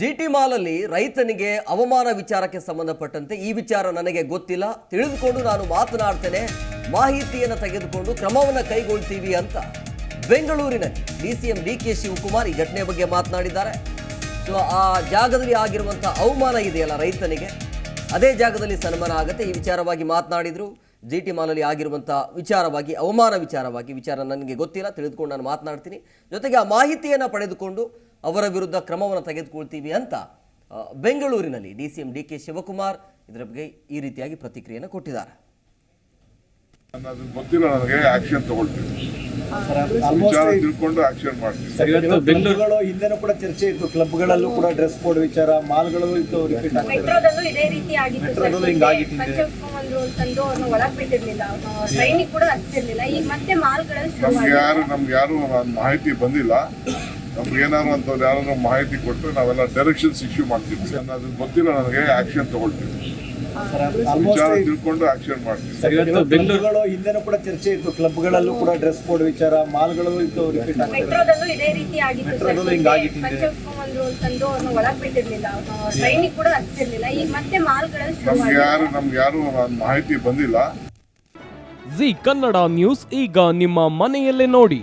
G T ಮಾಲಲ್ಲಿ ರೈತನಿಗೆ ಅವಮಾನ ವಿಚಾರಕ್ಕೆ ಸಂಬಂಧಪಟ್ಟಂತೆ ಈ ವಿಚಾರ ನನಗೆ ಗೊತ್ತಿಲ್ಲ. ತಿಳಿದುಕೊಂಡು ನಾನು ಮಾತನಾಡ್ತೇನೆ. ಮಾಹಿತಿಯನ್ನು ತೆಗೆದುಕೊಂಡು ಕ್ರಮವನ್ನು ಕೈಗೊಳ್ತೀವಿ ಅಂತ ಬೆಂಗಳೂರಿನಲ್ಲಿ D C M D K Shivakumar ಈ ಘಟನೆ ಬಗ್ಗೆ ಮಾತನಾಡಿದ್ದಾರೆ. ಸೊ ಆ ಜಾಗದಲ್ಲಿ ಆಗಿರುವಂಥ ಅವಮಾನ ಇದೆಯಲ್ಲ ರೈತನಿಗೆ? ಅದೇ ಜಾಗದಲ್ಲಿ ಸನ್ಮಾನ ಆಗುತ್ತೆ, ಈ ವಿಚಾರವಾಗಿ ಮಾತನಾಡಿದ್ರು. ಜಿ ಟಿ ಮಾಲಲ್ಲಿ ಆಗಿರುವಂಥ ವಿಚಾರವಾಗಿ, ಅವಮಾನ ವಿಚಾರವಾಗಿ ವಿಚಾರ ನನಗೆ ಗೊತ್ತಿಲ್ಲ. ತಿಳಿದುಕೊಂಡು ನಾನು ಮಾತನಾಡ್ತೀನಿ. ಜೊತೆಗೆ ಆ ಮಾಹಿತಿಯನ್ನು ಪಡೆದುಕೊಂಡು ಅವರ ವಿರುದ್ಧ ಕ್ರಮವನ್ನು ತೆಗೆದುಕೊಳ್ತೀವಿ ಅಂತ ಬೆಂಗಳೂರಿನಲ್ಲಿ D C M D K Shivakumar ಇದರ ಬಗ್ಗೆ ಈ ರೀತಿಯಾಗಿ ಪ್ರತಿಕ್ರಿಯೆಯನ್ನು ಕೊಟ್ಟಿದ್ದಾರೆ. ಗೊತ್ತಿಲ್ಲ ನನಗೆ ಆಕ್ಷನ್ ವಿಚಾರ ತಿಳ್ಕೊಂಡು ಆಕ್ಷನ್ ಮಾಡ್ತೀವಿ ಸರ್ ಇವತ್ತು ಬೆಂಗಳೂರುಗಳು ಹಿಂದೆನೂ ಕೂಡ ಚರ್ಚೆ ಇತ್ತು. ಕ್ಲಬ್ಗಳಲ್ಲೂ ಕೂಡ ಡ್ರೆಸ್ ಕೋಡ್ ವಿಚಾರ ಮಾಲ್ಗಳು ಇತ್ತು ರಿಪೀಟ್ ಆಗ್ತದೆ ಮೆಟ್ರೋದಲ್ಲೂ ಇದೇ ರೀತಿ ಆಗಿತ್ತು ಸರ್. ಮೆಟ್ರೋದಲ್ಲೂ ಹಿಂಗ್ ಆಗಿತ್ತು ಹಿಂದೆ. ಪಂಚಕುಮಾರ್ರು ಅಂತಂದು ಅವ್ರನ್ನ ಒಳಗ್ ಬಿಟ್ಟಿರ್ಲಿಲ್ಲ. ಟ್ರೈನಿಗೆ ಕೂಡ ಹಚ್ಚಿರ್ಲಿಲ್ಲ ಈಗ ಮತ್ತೆ ಮಾಲ್ಗಳಲ್ಲಿ ಶುರು ನಮ್ಗೆ ಯಾರು ನಮ್ಗೆ ಯಾರು ಮಾಹಿತಿ ಬಂದಿಲ್ಲ. ನಮ್ಗೆ ಏನಾದ್ರು ಅಂತ ಯಾರಾದ್ರೂ ಮಾಹಿತಿ ಕೊಟ್ಟರೆ ನಾವೆಲ್ಲ ಡೈರೆಕ್ಷನ್ಸ್ ಇಶ್ಯೂ ಮಾಡ್ತೀವಿ. ನಾನು ಅದು ಗೊತ್ತಿಲ್ಲ ನನಗೆ ಆಕ್ಷನ್ ತಗೊಳ್ತೀವಿ. ಸರ್ ವಿಚಾರ ಆಲ್ಮೋಸ್ಟ್ ತಿಳ್ಕೊಂಡು ಆಕ್ಷನ್ ಮಾಡ್ತೀವಿ. ಹಿಂದೆನೂ ಕೂಡ ಚರ್ಚೆ ಇತ್ತು. ಕ್ಲಬ್ಗಳಲ್ಲೂ ಕೂಡ ಡ್ರೆಸ್ ಕೋಡ್ ವಿಚಾರ ಮಾಲ್ಗಳಲ್ಲೂ ಇತ್ತು ರಿಪೀಟ್ ಆಗ್ತದೆ ಮೆಟ್ರೋದಲ್ಲೂ ಇದೇ ರೀತಿ ಆಗಿತ್ತು ಸರ್. ಮೆಟ್ರೋದಲ್ಲೂ ಹಿಂಗ್ ಆಗಿತ್ತು ಹಿಂದೆ. ಪಂಚಕುಮಾರ್ರು ಅಂತಂದು ಅವ್ರನ್ನ ಒಳಗ್ ಬಿಟ್ಟಿರ್ಲಿಲ್ಲ. ಟ್ರೈನಿಗೆ ಕೂಡ ಹಚ್ಚಿರ್ಲಿಲ್ಲ ಈಗ ಮತ್ತೆ ಮಾಲ್ಗಳಲ್ಲಿ ನಮ್ಗೆ ಯಾರು ನಮ್ಗೆ ಯಾರು ನಾನ್ ಮಾಹಿತಿ ಬಂದಿಲ್ಲ. ಜಿ ಕನ್ನಡ ನ್ಯೂಸ್ ಈಗ ನಿಮ್ಮ ಮನೆಯಲ್ಲೇ ನೋಡಿ.